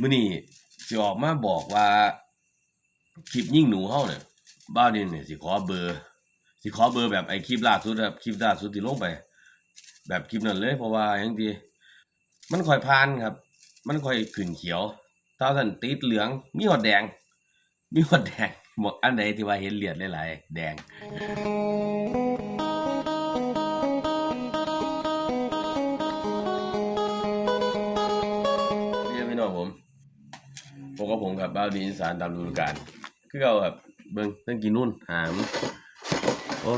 มื้อนี้สิออกมาบอกว่าคลิปยิ่งหนูเฮาเนี่ยบ้าวดินเนี่ยสิขอเบอร์สิขอเบอร์แบบไอ้คลิปล่าสุดครับคลิปล่าสุดที่ลงไป แบบคลิปนั้นเลยเพราะว่าอย่างที่มันค่อยผ่านครับ มันค่อยขึ้นเขียวถ้าท่านติดเหลืองมีหอดแดง มีหอดแดงหมดอันใดที่ว่าเห็นเลือดหลายๆแดง ผมกับผมครับบ้าวดีอีสานตามฤดูกาลคือเราครับเบิ่งตั้งกินนู่นหามโอ้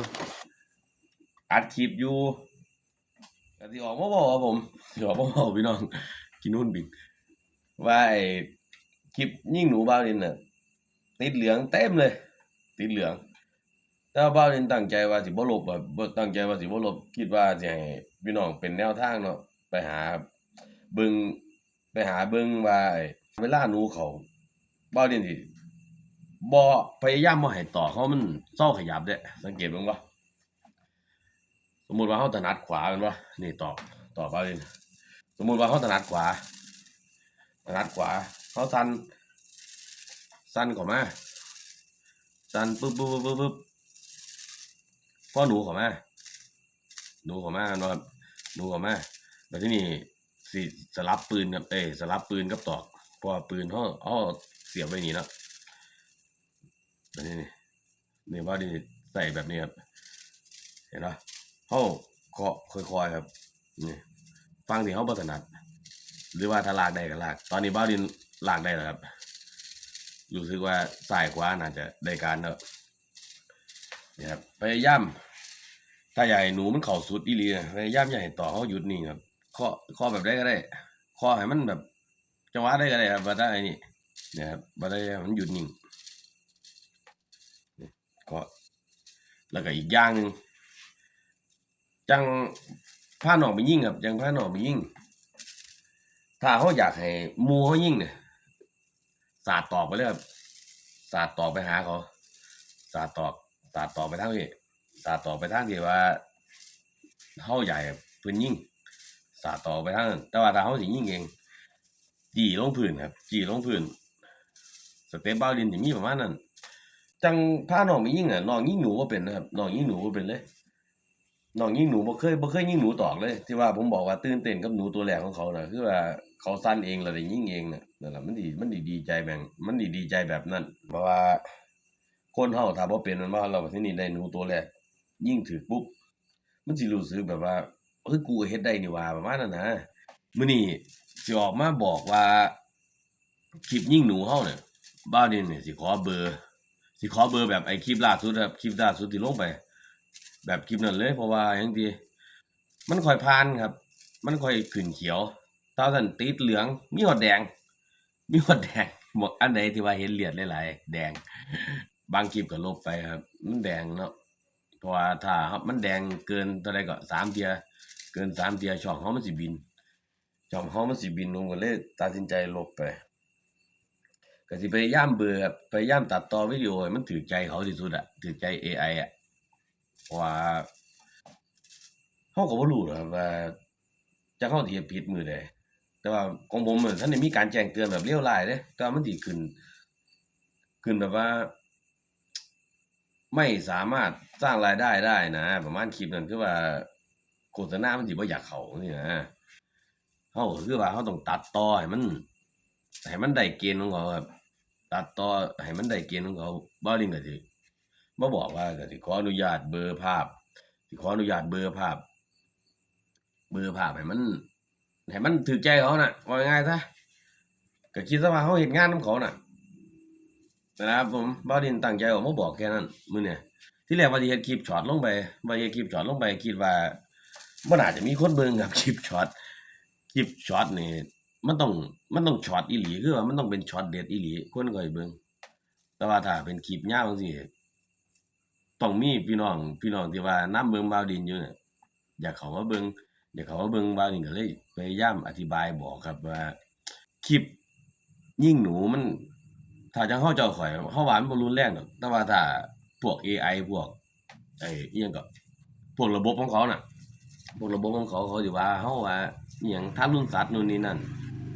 อัดคลิปอยู่แต่ที่ออกมาบอกครับผมที่ออกมาบอกพี่น้อง กินนู่นบินว่าไอ้คลิปยิ่งหนูบ้าวดินน่ะติดเหลืองเต็มเลย ติดเหลืองแต่ว่าบ้าวดินตั้งใจว่าสิบ่ลบแบบบ่ตั้งใจว่าสิบ่ลบคิดว่าสิให้พี่น้องเป็นแนวทางเนาะไปหาเบิ่งไปหาเบิ่งว่าไอ้ เวลาหนูเขาบ่เรียนสิบ่พยายามบ่ให้ต่อเขามันเศร้าขยับเด้สังเกตเบิ่งบ่สมมุติว่าเฮาถนัดขวาแม่นบ่นี่ต่อต่อบ่เรียนสมมุติว่าเฮาถนัดขวาถนัดขวาเฮาสั่นสั่นเข้ามาสั่นปึ๊บปึ๊บปึ๊บปึ๊บปึ๊บพอหนูเข้ามาหนูเข้ามาเนาะหนูเข้ามาแล้วทีนี้สิสลับปืนกับเอ้ยสลับปืนกับตอก ราะว่าปืนเขาเขาเสียบไว้นี่นะแบบนี้นี่นี่ว่าดีใส่แบบนี้ครับ เห็นปะเขาเคาะค่อยๆครับนี่ฟังที่เขาบถนัด หรือว่าถ้าลากได้ก็ลาก ตอนนี้บ้าดินลากได้แล้วครับ รู้สึกว่าสายขวาน่าจะได้การแล้วนี่ครับพยายามถ้าใหญ่หนูมันเข่าสุดอีหลีนะพยายามอย่าให้ต่อเขาหยุดนิ่ครับข้อข้อแบบได้ก็ได้ข้อให้มันแบบ จังหวะได้ก็ได้ครับบ่ได้นี่เนี่ยครับบ่ได้มันหยุดนิ่งนี่ก็แล้วก็อีกอย่างหนึ่งจังผ้าหนองไปยิ่งครับจังผ้าหนองไปยิ่ง ถ้าเขาอยากให้มูเขายิ่งเนี่ยสาดตอกไปเลยครับสาดตอกไปหาเขาสาดตอกสาดตอกไปทางนี้สาดตอกไปทางที่ว่าเขาใหญ่เพิ่นยิ่งสาดต่อไปทางนั้นแต่ว่าถ้าเขาสิยิ่งเอง จีลงพื้นครับ จีลงพื้นสเต็ปบ้าดินสิมีประมาณนั้นจังพาน้องไปยิงอะน้องยิงหนูบ่เป็นนะครับน้องยิงหนูบ่เป็นเลยน้องยิงหนูบ่เคยบ่เคยยิงหนูตอกเลย ที่ว่าผมบอกว่าตื่นเต้นกับหนูตัวแรกของเขาน่ะคือว่าเขาสั้นเองแล้วได้ยิงเองน่ะนั่นแหละมันดีมันดีดีใจแบ่งมันดีดีใจแบบนั้น เพราะว่า คนเฮาถ้าบ่เป็นมันว่าเราที่นี่ได้หนูตัวแรกยิงถือปุ๊บมันสิรู้สึกแบบว่าเฮ้ยกูเฮ็ดได้นี่ว่าประมาณนั้นนะ มื้อนี้สิออกมาบอกว่าคลิปยิ่งหนูเฮาเนี่ยบ้าวนี่เนี่ยสิขอเบอร์ สิขอเบอร์แบบไอ้คลิปล่าสุดครับคลิปล่าสุดที่ลงไป แบบคลิปนั้นเลยเพราะว่าอย่างที่มันค่อยผ่านครับ มันค่อยขึ้นเขียวถ้าท่านติดเหลืองมีหอดแดง มีหอดแดงหมดอันใดที่ว่าเห็นเลือดหลายๆแดง บางคลิปก็ลบไปครับ มันแดงเนาะเพราะว่าถ้ามันแดงเกินเท่าไรก็สามเทียเกินสามเทียช่องเขามันสิบิน ช่องเขามันสิบินผมก็เลยตัดสินใจลบไปก็สิพยายามเบื่อพยายามตัดต่อวิดีโอให้มันถือใจเขาที่สุดอะถือใจ AI อะเพราะว่าเขาก็บ่รู้หรอกว่า จะเข้าสิเฮ็ดผิดมือใดแต่ว่าของผมเหมือะท่านได้มีการแจ้งเตือนแบบเลวร้ายเด้แต่ว่ามันสิขึ้น ขึ้นแบบว่า ไม่สามารถสร้างรายได้ได้นะ ประมาณคลิปนั้นคือว่าโฆษณามันสิบ่อยากเขานี่นะ เฮาคือว่าเฮาต้องตัดต่อให้มันให้มันได้เกณฑ์ของเขาครับตัดต่อให้มันได้เกณฑ์ของเขาบ่ลิงก็สิบ่บอกว่าก็สิขออนุญาตเบลอภาพสิขออนุญาตเบลอภาพ เบลอภาพให้มันให้มันถูกใจเขาน่ะว่าง่ายซะก็คิดซะว่าเฮาเฮ็ดงานนำเขาน่ะนะครับผมบ่ดินตั้งใจออกมาบอกแค่นั้นมื้อเนี่ยที่แรกว่าสิเฮ็ดคลิปช็อตลงไปว่าเฮ็ดคลิปช็อตลงไปคิดว่าบ่น่าจะมีคนเบิ่งครับคลิปช็อต คลิปช็อตนี่มันต้องมันต้องช็อตอีหลีคือว่ามันต้องเป็นช็อตเด็ดอีหลีคนก็สิเบิ่งแต่ว่าถ้าเป็นคลิปยาวจังซี่ต้องมีพี่น้องพี่น้องที่ว่านํเบิ่งบ่าวดินอยู่เนี่ยอยากเขามาเบิ่งอยากเขามาเบิ่งบ่าวดินก็เลยพยายามอธิบายบอกครับว่าคลิปยิ่งหนูมัน ถ้าจังเฮาเจ้าข่อยเฮาว่ามันบ่รุนแรงดอกแต่ว่าถ้าพวก AI พวกไอ้อิหยังก็พวกระบบของเขาน่ะ พวกระบบของเขาเขาสิว่าเฮาว่าอิหยังทารุณสัตว์นู่นนี่นั่น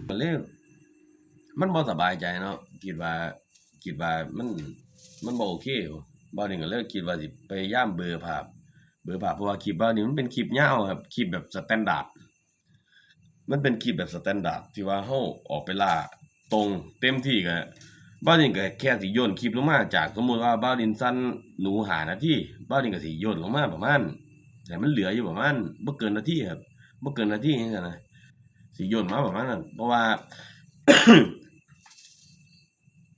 ก็เลยมันบ่สบายใจเนาะคิดว่าคิดว่ามันมันบ่โอเคบ่นี่ก็เลยคิดว่าสิพยายามเบลอภาพเบลอภาพเพราะว่าคลิปบ่นี่มันเป็นคลิปยาวครับคลิปแบบสแตนดาร์ดมันเป็นคลิปแบบสแตนดาร์ดที่ว่าเฮาออกไปล่าตรงเต็มที่ก็บ่นี่ก็แค่สิโยนคลิปลงมาจากสมมุติว่าบ่าวดินสั้นหนูหานาทีบ่าวดินก็สิโยนลงมาประมาณ แต่มันเหลืออยู่ประมาณบ่เกินนาทีครับบ่เกินนาทีจังซั่นะสิโยนมาประมาณนั้นเพราะว่า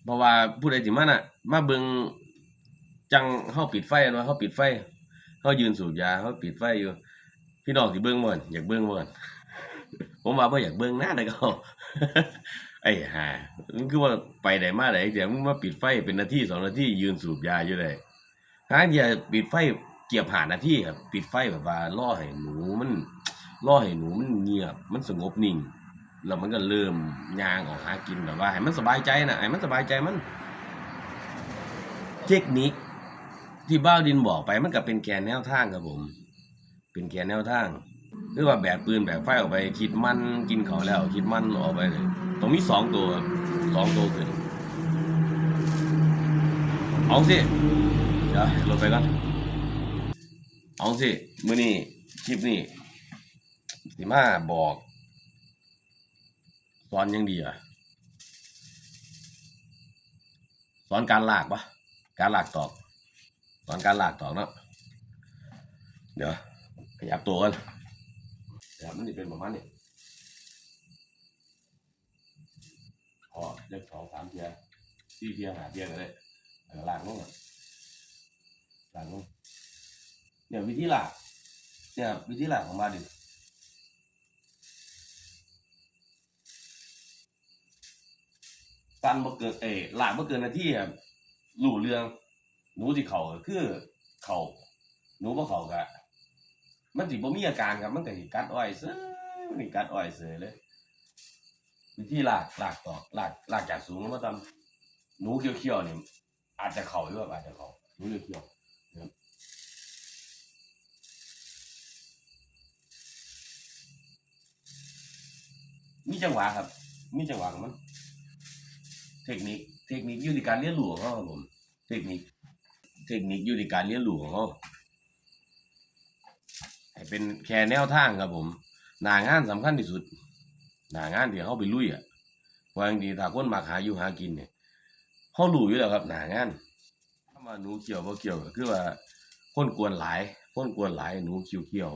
เพราะว่าผู้ใดสิมาน่ะ มาเบิ่งจังเฮาปิดไฟเนาะเฮาปิดไฟเฮายืนสูบยาเฮาปิดไฟอยู่พี่น้องสิเบิ่งบ่อยากเบิ่งบ่กันผมว่าบ่อยากเบิ่งหน้าแต่ก็ไอ้ห่ามันคือว่าไปได้มาได้เดี๋ยวมึงมาปิดไฟเป็นนาทีสองนาทียืนสูบยาอยู่ได้หาอย่าปิดไฟ เกียบหานาทีครับปิดไฟแบบว่าล่อให้หนูมันล่อให้หนูมันเงียบ มันสงบนิ่งแล้วมันก็เริ่มย่างออกหากินแบบว่าให้มันสบายใจนะให้มันสบายใจมัน เทคนิคที่บ้าวดินบอกไปมันก็เป็นแกนแนวทางครับผม เป็นแกนแนวทางคือว่าแบกปืนแบกไฟออกไปคิดมันกินเขาแล้ว คิดมันออกไปเลยตรงนี้สองตัวสองตัวขึ้นเอาสิเดี๋ยวลงไปก่อน เอาสิมือนี้คลิปนี้สิมาบอกสอนยังดีอะสอนการลากปะการลากตอกสอนการลากตอกเนาะเดี๋ยวขยับตัวกันขยับมันจะเป็นประมาณนี้พอเล็กสองสามเทียสี่เทียหาเทียกันเลยแล้ลากลงอะลากลง เนี่ยวิธีลากเนี่ยวิธีลากของมาดิตันบ่เกินเอหลากบ่เกินนาทีครับรู้เรื่องหนูสิเข้าคือเข้าหนูบ่เข้าก็มันสิบ่มีอาการครับมันก็สิกัดอ้อยเซ้ยมันสิกัดอ้อยเสยเลยวิธีลากลากต่อลากหลากจากสูงลงมาต่ำหนูเขียวๆนี่อาจจะเข้าอยู่ครับอาจจะเข้าหนูเขียวๆ มีจังหวะครับ มีจังหวะของมันเทคนิค เทคนิคอยู่ในการเรียนรู้ของเขาครับผม เทคนิค เทคนิคอยู่ในการเรียนรู้ของเขาให้เป็นแค่แนวทางครับผม หน้างานสำคัญที่สุด หน้างานที่เขาไปลุยอะเพราะอย่างดีถ้าคนมาหาอยู่หากินเนี่ยเขารู้อยู่แล้วครับหน้างานถ้ามาหนูเกี่ยวบ่เกี่ยวก็คือว่าคนกวนหลาย คนกวนหลายหนูเกี่ยวเกี่ยว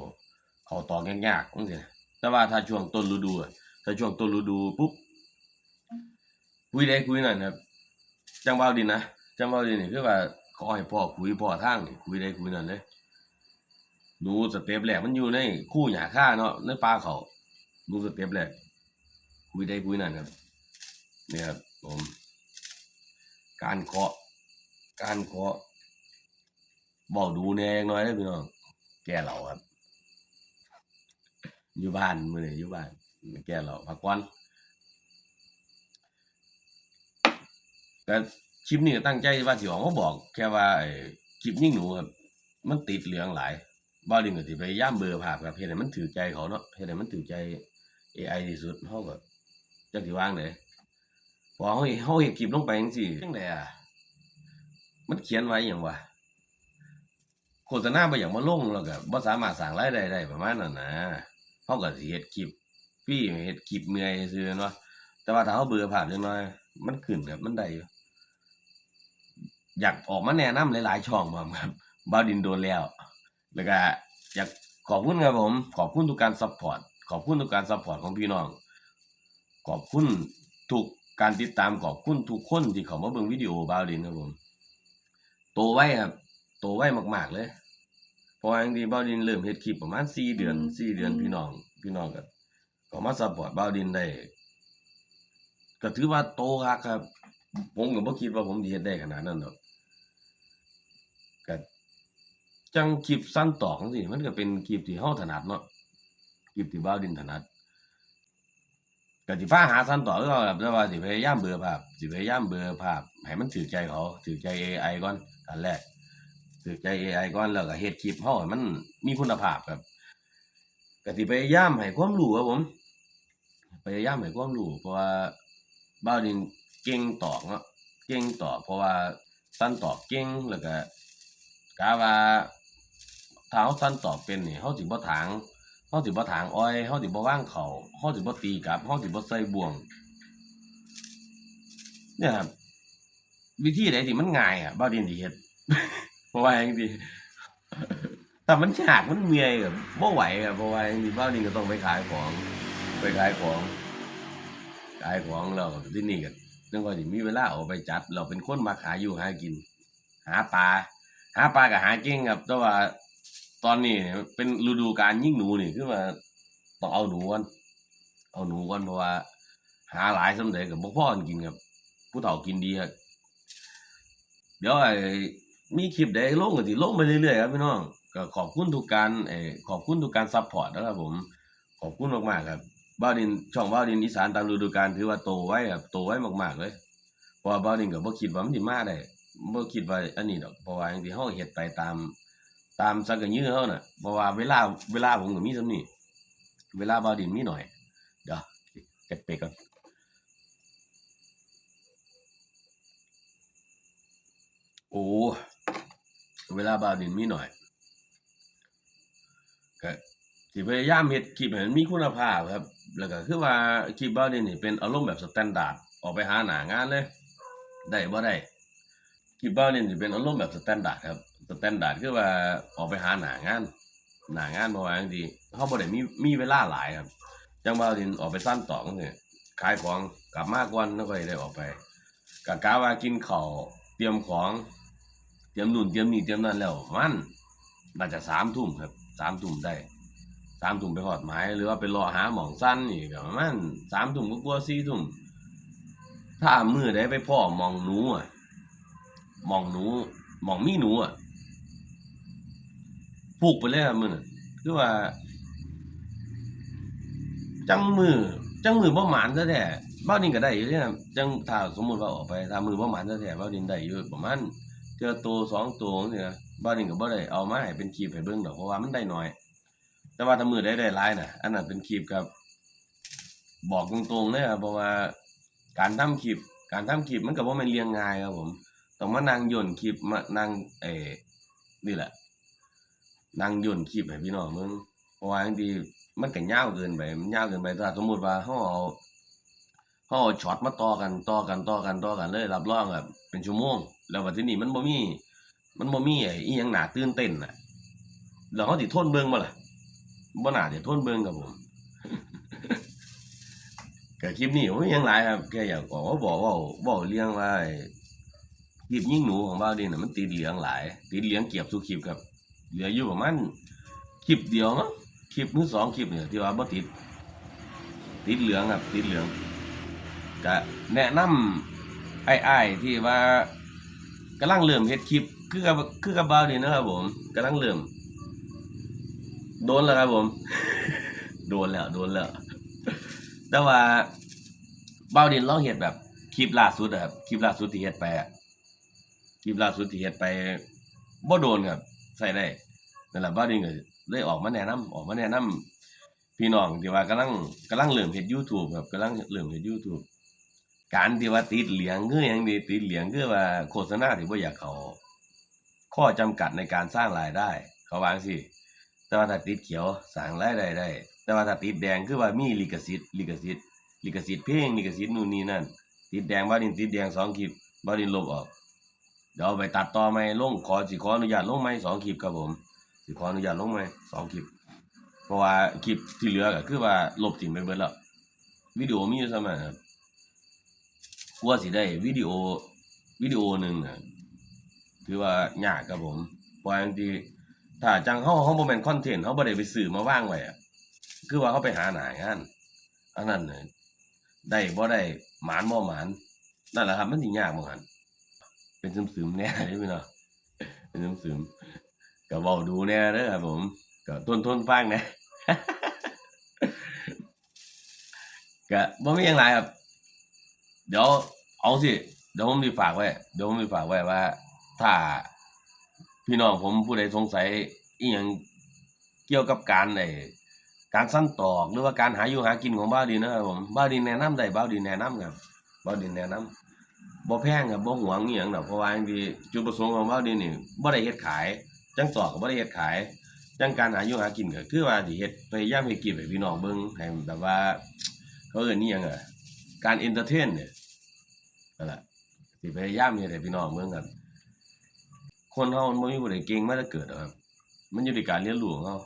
เขาตอกยากๆจังซี่แต่ว่าถ้าช่วงต้นฤดูอะ ถ้าช่วงต้นฤดูปุ๊บคุยได้คุยนั่นครับจังเบาดินนะจังเบาดินนี่คือว่าขอให้พ่อคุยพ่อทางนี่คุยได้คุยนั่นเลยดูสเต็ปแรกมันอยู่ในคู่หญ้าค่าเนาะในป่าเขาดูสเต็ปแรกคุยได้คุยนั่นครับเนี่ยครับผมการเคาะ การเคาะบอกดูแน่น้อยเด้พี่น้องแกเหล่าครับ อยู่บ้านมื้อนี้อยู่บ้าน แก้เหล่าพักก่อนก็คลิปนี้ก็ตั้งใจว่าสิออกมาบอก แค่ว่าคลิปยิ่งหนูครับ มันติดเหลืองหลายบ่ดึงก็สิพยายามเบลอภาพครับเฮ็ดให้มันถือใจเขาเนาะเฮ็ดให้มันถือใจ AI ที่สุดเฮาก็จักสิวางได้พอเฮาเฮ็ดเฮาเฮ็ดคลิปลงไปจังซี่จังไดอะมันเขียนไว้หยังวะโฆษณาบ่อย่ากมาลงแล้วก็บ่สามารถสร้างรายได้ได้ประมาณนั้นนะเฮาก็สิเฮ็ดคลิป ฟรีเฮ็ดคลิปเมื่อยซื่อเนาะแต่ว่าถ้าเฮาเบลอภาพจังน้อย มันขึ้นครับมันได้อยู่อยากออกมาแนะนำหลายๆ ช่องพร้อมครับบ้าดินโดนแล้ว แล้วก็อยากขอบคุณครับผม ขอบคุณทุกการซัพพอร์ตขอบคุณทุกการซัพพอร์ตของพี่น้อง ขอบคุณทุกการติดตามขอบคุณทุกคนที่เขามาเบิ่งวิดีโอบ้าดินครับผมโตไวครับโตไวมาก ๆ เลยพราะว่าอย่างที่บ้าดินเริ่มเฮ็ดคลิปประมาณ4เดือน4เดือนพี่น้อง พี่น้องก็ ก็มาซัพพอร์ตบ้าวดินได้ก็ถือว่าโตคักครับ ผมก็บ่คิดว่าผมสิเฮ็ดได้ขนาดนั้นดอกก็จังคลิปสั้นตอกจังซี่มันก็เป็นคลิปที่เฮาถนัดเนาะคลิปที่บ่าวดินถนัดก็สิฟ้าหาสั้นตอกคือก่าครับแต่ว่าสิพยายามเบลอภาพสิพยายามเบลอภาพให้มันถูกใจเขาถูกใจ AI ก่อนอันแรกถูกใจ AI ก่อนแล้วก็เฮ็ดคลิปเฮาให้มันมีคุณภาพครับก็สิพยายามให้ความรู้ครับผม พยายามให้ความรู้เพราะว่าบ้าวดินเก่งตอกเนาะเก่งตอกเพราะว่าสั้นตอกเก่งแล้วก็กะว่าถ้าเฮาสั้นตอกเป็นนี่เฮาสิบ่ถางเฮาสิบ่ถางอ้อยเฮาสิบ่วางเขาเฮาสิบ่ตีกลับเฮาสิบ่ใส่บ่วง เนี่ยครับวิธีใดที่มันง่ายอะบ้าวดินสิเฮ็ดเพราะว่าจังซี่แต่มันยากมันเมื่อยกับบ่ไหวอะเพราะว่าจังซี่บ้าวดินก็ต้องไปขายของ ไปขายของขายของแล้วที่นี่ก็นึกว่าสิมีเวลาออกไปจัด เราเป็นคนมาขายอยู่หากิน หาปลาหาปลาก็หาเก่งครับ แต่ว่าตอนนี้เนี่ยเป็นฤดูการยิ่งหนูนี่คือว่าต้องเอาหนูก่อนเอาหนูก่อนเพราะว่า หาหลายสำเร็จกับบ่พอกันกินครับ ผู้เฒ่ากินดีครับเดี๋ยวไอ้มีคลิปใดลงก็สิลงไปเรื่อยๆครับพี่น้องก็ขอบคุณทุกการเออขอบคุณทุกการซัพพอร์ตนะครับผม ขอบคุณมากๆครับ บ้าวดินช่องบ้าวดินอีสานตามฤดูกาลถือว่าโตไว้ครับโตไว้มากๆเลยเพราะว่าบ้าวดินก็บ่คิดว่ามันสิมาได้บ่คิดว่าอันนี้ดอกเพราะว่าจังซี่เฮาเฮ็ดไปตาม ตามสักกะยื้อเฮาน่ะเพราะว่าเวลาเวลาผมก็มีส่ำนี้เวลาบ้าวดินมีหน่อยเดี๋ยวเก็บไปก่อนโอ้เวลาบ้าวดินมีหน่อยก็สิพยายามเฮ็ดคลิปให้มันมีคุณภาพครับ แล้วก็คือว่าคลิปเบ้านี่นี่เป็นอารมณ์แบบสแตนดาร์ดออกไปหาหนางานเลย ได้บ่ได้คลิปเบ้านี่สิเป็นอารมณ์แบบสแตนดาร์ดครับสแตนดาร์ดคือว่าออกไปหาหนางาน หนางานเพราะว่าจังซี่เฮาบ่ได้มีมีเวลาหลายครับจังเบ้านี่ออกไปสั้นต่อกนี่ขายของกลับมาก่อนแล้วก็ได้ออกไปก็กะว่ากินข้าวเตรียมของ เตรียมนู่นเตรียมนี่เตรียมนั่นแล้วมันน่าจะ3ทุ่มครับ3ทุ่มได้ สามทุ่มไปหอดหมายหรือว่าไปรอหาหมองสั้นนี่ก็ประมาณสามทุ่มก็กลัวสี่ทุ่มถ้ามือได้ไปพ่อหมองหนูอะหมองหนูหมองมีหนูอะผูกไปเลยครับมือน่ะคือว่า จังมือจังมือบ่หมานซะแท้บ้าวดินก็ได้อยู่เด้ครับจังถ้าสมมติว่าออกไปถ้ามือบ่หมานซะแท้บ้าวดินได้อยู่ประมาณเจอตัวสองตัวจังซี่นะบ้าวดินก็บ่ได้เอามาให้เป็นคลิปให้เบิ่งดอกเพราะว่ามันได้น้อย แต่ว่าถ้ามือได้ได้หลายน่ะอันนั้นเป็นคลิปครับ บอกตรงๆเลยครับเพราะว่าการทำคลิป การทำคลิปมันก็บ่แม่นเรียงง่ายครับผมต้องมานั่งย่นคลิปมานั่งเอ่นี่แหละนั่งย่นคลิปให้พี่น้องมึงเพราะว่าบางทีมันก็ยาวเกินไปมันยาวเกินไปถ้าสมมุติว่าเฮาเอาเฮาเอาช็อตมาต่อกันต่อกันต่อกันต่อกันเลยรับรองแบบเป็นชั่วโมง แล้วบัดทีนี้มันบ่มี มันบ่มีไอ้อีหยังหนาตื่นเต้นน่ะแล้วเฮาสิทนเบิ่งบ่ล่ะ บ่น่าจะทนเบิ่งครับผมก็คลิปนี้ผมยังหลายครับแค่อยากบอกว่าบอกว่าบอกเรื่องว่าไอ้คลิปยิงหนูของบ้าวดินน่ะมันติดเหลืองหลาย ติดเหลืองเกียบทุกคลิปครับ เหลืออยู่ประมาณคลิปเดียวมั้งคลิปหรือสองคลิปเนี่ยที่ว่าบ่ติด ติดเหลืองครับ ติดเหลืองก็แนะนำไอ้ายๆที่ว่ากำลังเริ่มเฮ็ดคลิป คือกับคือกับบ้าวดินนะครับผมกำลังเริ่ม โดนแล้วครับผม โดนแล้ว โดนแล้ว แต่ว่าเบ้าดินลองเฮ็ดแบบคลิปล่าสุดอะครับคลิปล่าสุดที่เฮ็ดไปอะคลิปล่าสุดที่เฮ็ดไปบ่โดนครับ ใส่ได้นั่นแหละเบ้าดินก็เลยออกมาแนะนำออกมาแนะนำพี่น้องที่ว่ากำลังกำลังเริ่อมเฮ็ด YouTube ครับกำลังเริ่อมเฮ็ด YouTube การที่ว่าติดเหลียงคือหยังดีติดเหลียงคือว่าโฆษณาที่บ่อยากเขาข้อจำกัดในการสร้างรายได้ เขาวางซี่ แต่ว่าถ้าติดเขียวสร้างรายได้ได้ แต่ว่าถ้าติดแดงคือว่ามีลิขสิทธิ์ลิขสิทธิ์ลิขสิทธิ์เพลงลิขสิทธิ์นู่นนี่นั่น ติดแดงบ้าดินติดแดงสองคลิปบ้าดินลบออก เดี๋ยวไปตัดต่อใหม่ลงขอสิขออนุญาตลงใหมสองคลิปครับผมสิขออนุญาตลงใหมสองคลิป เพราะว่าคลิปที่เหลือก็คือว่าลบทิ้งไปเบิดแล้ววิดีโอมีอยู่ซะมั้ครับกลัวสิได้วิดีโอวิดีโอหนึงน่ะถือว่ายากครับผมเพราะว่างที่ ถ้าจังเฮาเฮาบ่แม่นคอนเทนต์เฮาบ่ได้ไปซื้อมาว่างไว้อะคือว่าเฮาไปหาหนางานอันนั้นน่ะได้บ่ได้หมานบ่หมานนั่นแหละครับ มันสิยากบ่หั่นเป็นซึมๆแน่เด้พี่เน้องเป็นซึมๆก็เว้าดูแน่เด้อครับผมก็ทนทนฟังนะก็บ่มีหยังหลายครับ เดี๋ยวเอาสิเดี๋ยวผมสิฝากไว้เดี๋ยวผมสิฝากไว้ว่า ถ้า พี่น้องผมผู้ใดสงสัยอีหยังเกี่ยวกับการไอ้การสั้นตอกหรือว่าการหาอยู่หากินของบ้าดินนะครับผมบ้าดินแนะนำได้บ้าดินแนะนำครับเบาดินแนะนำบ่แพงครับบ่หวงอีหยังดอกเพราะว่าจังซี่จุดประสงค์ของเบาดินนี่บ่ได้เฮ็ดขาย จังตอกก็บ่ได้เฮ็ดขายจังการหาอยู่หากินก็คือว่าสิเฮ็ดพยายามเฮ็ดกินให้พี่น้องเบิ่งให้แบบว่าเขาเอิ้นอีหยังอะการเอนเตอร์เทนเนี่ยนั่นแหละสิพยายามเฮ็ดให้พี่น้องเบิ่งครับ คนเฮามันบ่มีผู้ใดเก่งมาแต่เกิดหรอกครับ มันอยู่ที่การเรียนรู้ของเฮา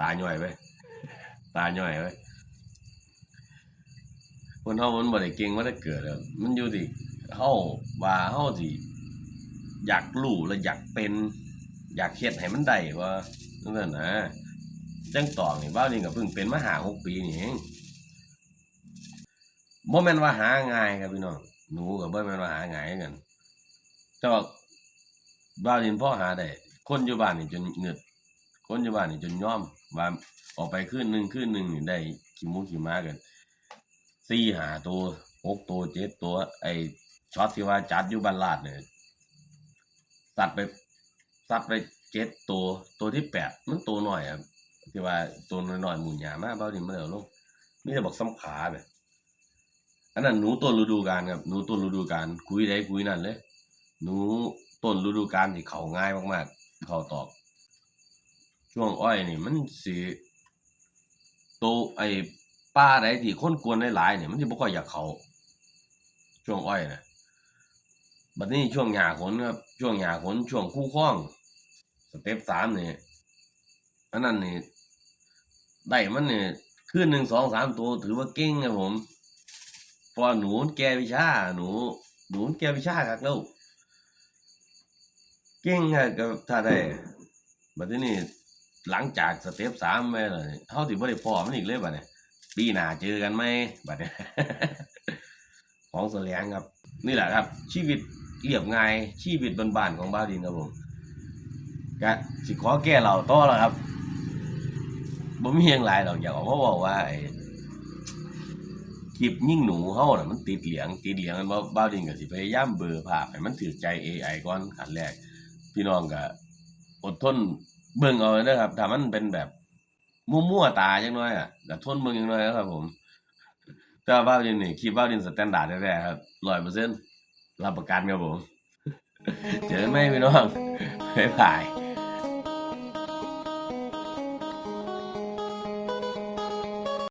ตาย่อยไปตาย่อยไปคนเฮามันบ่ได้เก่งมาแต่เกิดครับมันอยู่ที่เฮาว่าเฮาสิอยากรู้และอยากเป็น อยากเฮ็ดให้มันได้ว่าจังซั่นนะจังต่อนี่บ้าวนี่ก็เพิ่งเป็นมาหาหกปีนี่เองบ่แม่นว่าหาง่ายครับพี่น้องหนูก็บ่แม่นว่าหาง่ายกันแต่ว่า บ้าวนี่พอหาได้คนอยู่บ้านนี่จนเงึดคนอยู่บ้านนี่จนย่อมว่าออกไปคืนหนึ่งคืนหนึ่งนี่ได้ขี้หมูขี้หมากัน4 5ตัว6ตัว7ตัว ไอ้ช็อตที่ว่าจัดอยู่บ้านลาดเนี่ยตัดไปซัดไปเจ็ดตัวตัวที่แปดมันตัวหน่อยครับที่ว่าตัวน้อยๆหมุนหยามากเบ้าดินมาแล้วลงมีแต่บอกซ้ำขาแบบอันนั้นหนูต้นฤดูกาลครับหนูต้นฤดูกาลคุยได้คุยนั่นเลยหนู ต้นฤดูกาลที่เขาง่ายมากๆ เขาตอก ช่วงอ้อยนี่มันสิโตไอ้ป้าใดที่คนกวนหลายๆเนี่ยมันสิบ่ค่อยอยากเขาช่วงอ้อยนะบัดนี้ช่วงหญ้าขนครับช่วงหญ้าขนช่วงคู่คล้องสเต็ปสามนี่อันนั้นนี่ได้มันนี่คืนหนึ่งสองสามตัวถือว่าเก่งครับผมพอหนูแกวิชาหนู หนูแกวิชาครับแล้ว เก่งครับก็ถ้าได้บัดนี้หลังจากสเต็ปสามไปเลยเท่าที่บ่ได้พอมันอีกเลยบัดนี้ปีหน้าเจอกันไหมบัดนี้ของแสลงครับ นี่แหละครับ ชีวิตเรียบง่ายชีวิตบ้านๆของบ้าดินครับผมก็สิขอแก้เราต่อแล้วครับบ่มีหยังหลายดอกอยากออกมาบอกว่าไอ้คลิปยิ่งหนูเฮาน่ะมันติดเหลียงติดเหลียงมันบ่บ้าดินก็สิพยายามเบลอภาพให้มันถือใจ AI ก่อนขั้นแรก พี่น้องก็อดทนเบิ่งเอาเด้อครับถ้ามันเป็นแบบมั่วๆตาจังน้อยอะก็ทนเบิ่งจังน้อยนะครับ ผมแต่ว่าบ้าวดินนี่คลิปบ้าวดินสแตนดาร์ดแท้ๆครับ100%รับประกันครับผม เจอกันไหมพี่น้องบ๊ายบาย